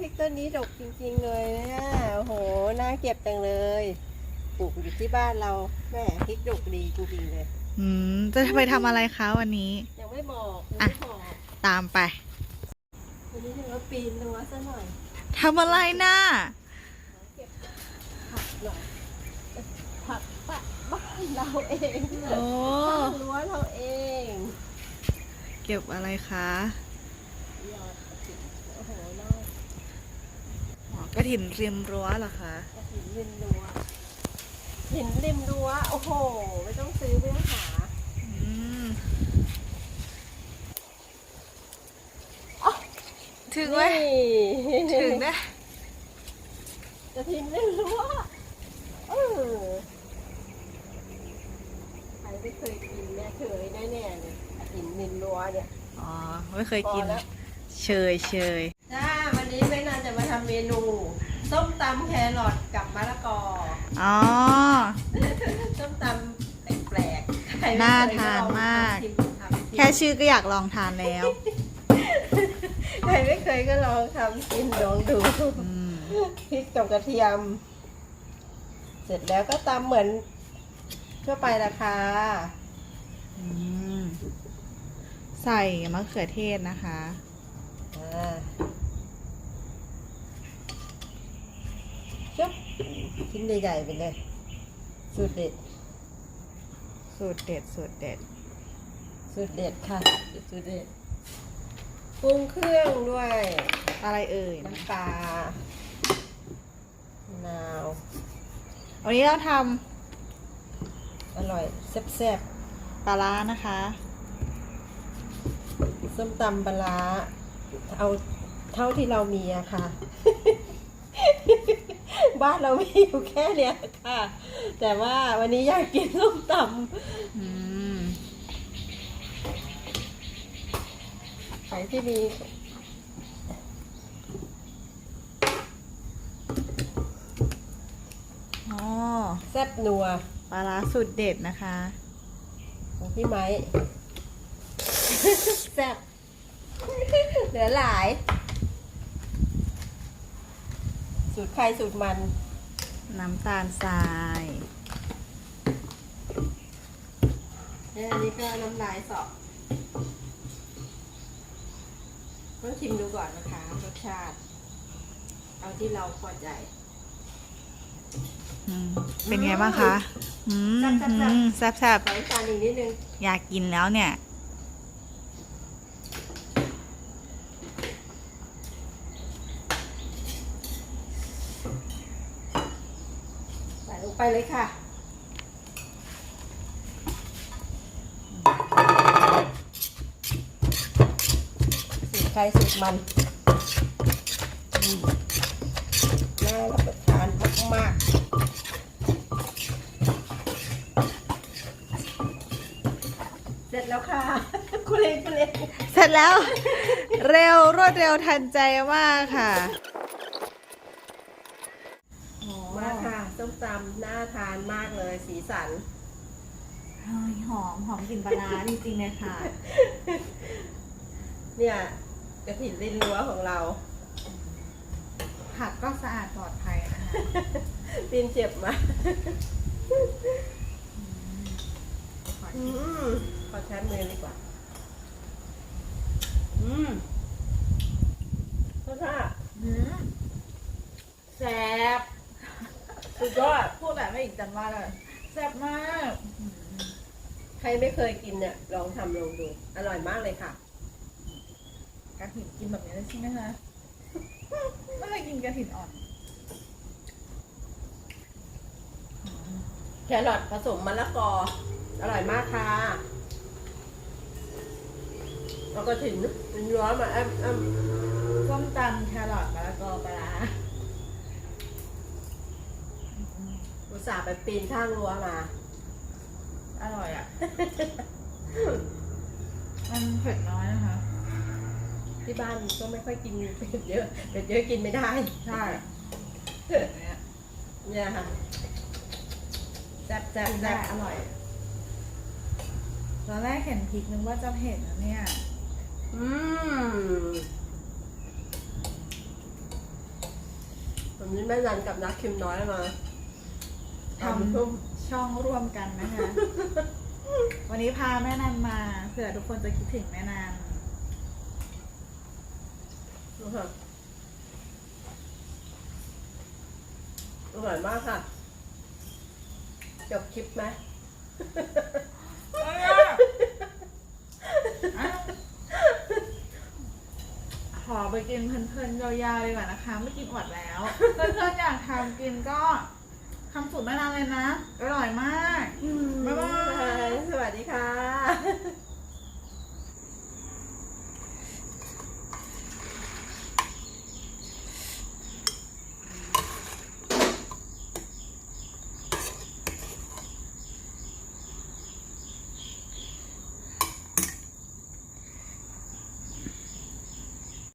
พริกต้นนี้ดกจริงๆเลยเนี่ยโอ้โห น่าเก็บจังเลย ปลูกอยู่ที่บ้านเรา แม่พริกดกดีจริงๆเลย อืม จะไปทำอะไรคะวันนี้ ยังไม่บอกยังอะไม่บอกตามไป วันนี้เราปีนรั้วซะหน่อยทำอะไรน่ะเก็บผักหน่อยผักปะบ้านเราเองโอ้ข้างรั้วเราเอง เก็บอะไรคะยอดกระถิ่นโอ้โหน่า อ๋อ กระถินริมรั้วเหรอคะกระถิ่นริมรั้วหินริมรั้วโอ้โห ไม่ต้องซื้อไม่ต้องหาอืมถึงไหมนี่ถึงนะกระถิ่นริมรั้วเออใครไม่เคยกินแม่เคยแน่ๆเลยกระถิ่นริมรั้วเนี่ยอ๋อไม่เคยพอกินแล้วเชยเชยจ้า วันนี้แม่นันจะมาทำเมนูส้มตำแครอทกับมะละกอ อ๋อ ส้มตำแปลกๆใครไม่น่าเคยทานมาก ลองทำชิทำชิมแค่ชื่อก็อยากลองทานแล้วใครไม่เคยก็ลองทำกินลองดูอืมพริกกับกระเทียม เสร็จแล้วก็ตำเหมือนทั่วไปละค่ะอืมใส่มะเขือเทศนะคะ อ่าจุ๊บ ชิ้นใหญ่ๆไปเลยสูตรเด็ดสูตรเด็ดสูตรเด็ดสูตรเด็ดค่ะสูตรเด็ดปรุงเครื่องด้วยอะไรเอ่ยน้ำปลามะนาววันนี้เราทอร่อยแซ่บำปลาร้านะคะๆส้มตำปลาร้าเอาเท่าที่เรามีอะค่ะ บ้านเรามีอยู่แค่เนี้ยค่ะ แต่ว่าวันนี้อยากกินส้มตอืมำใครที่มีอ๋อแซ่บนัวปลาร้าสูตรเด็ดนะคะ ของพี่ไม้ แซ่บเหลือหลาย สูตรใครสูตรมัน น้ำตาลทราย เนี่ยอันนี้ก็น้ำลายสอบต้องชิมดูก่อนนะคะรสชาติ เอาที่เราพอใจ อืมเป็นไงบ้างคะ อืมแซ่บๆๆอืมแซ่บใส่น้ำตาลอีกนิดนึงๆอยากกินแล้วเนี่ย ใส่ลงไปเลยค่ะ สูตรใครสูตรมันน่ารับประทานมากๆเสร็จแล้วค่ะคุณเองคุณเองเสร็จแล้ว เร็วรวดเร็วทันใจมากค่ะ มาค่ะ ส้มตำน่าทานมากเลย สีสันหอมหอมกลิ่นปลาร้าจริงๆเลยค่ะ เนี่ยกระถิ่นรินรั้วของเราผักก็สะอาดปลอดภัยนะคะปีนเจ็บมาขออืชิมมขอชั้นมือดีกว่า อืมรสชาติ อืม แซ่บสุดยอ ดพูดแบบไม่อีกจันว่าเลยแซ่บมากใครไม่เคยกินเนี่ยลองทำลองดู อร่อยมากเลยค่ะ กระถิ่นกินแบบนี้ได้ใช่ไหมคะไม่เคยกินกระถิ่นอ่อน แครอทผสมมะละกอ อร่อยมากค่ะแล้วก็ถึงรินรั้วมาแอมแอมส้มตำแครอทมะละกอปลาร้า อุตส่าห์ไปปีนข้างรั้วมา อร่อยอะ มันเผ็ดน้อยนะคะ ที่บ้านก็ไม่ค่อยกินเผ็ดเยอะเผ็ดเยอะกินไม่ได้ ใช่เนี่ยค่ะแซ่บแซ่บกินแซ่ได้บอร่อยตอนแรกเห็นพริกนึกว่าจะเผ็ดนะเนี่ย อืมวันนี้แม่นันกับนักคิมน้อยมา ททำทุ่มำช่องร่วมกันนะคะ วันนี้พาแม่นันมาเผื่อทุกคนจะคิดถึงแม่นันนะคะอร่อยมากค่ะ จบคลิปไหมขอไปกินเพลินๆยาวๆดีกว่านะคะ ไม่กินอวดแล้ว เพื่อนๆอยากทำกินก็ ทำสูตรแม่นานเลยนะ อร่อยมาก อื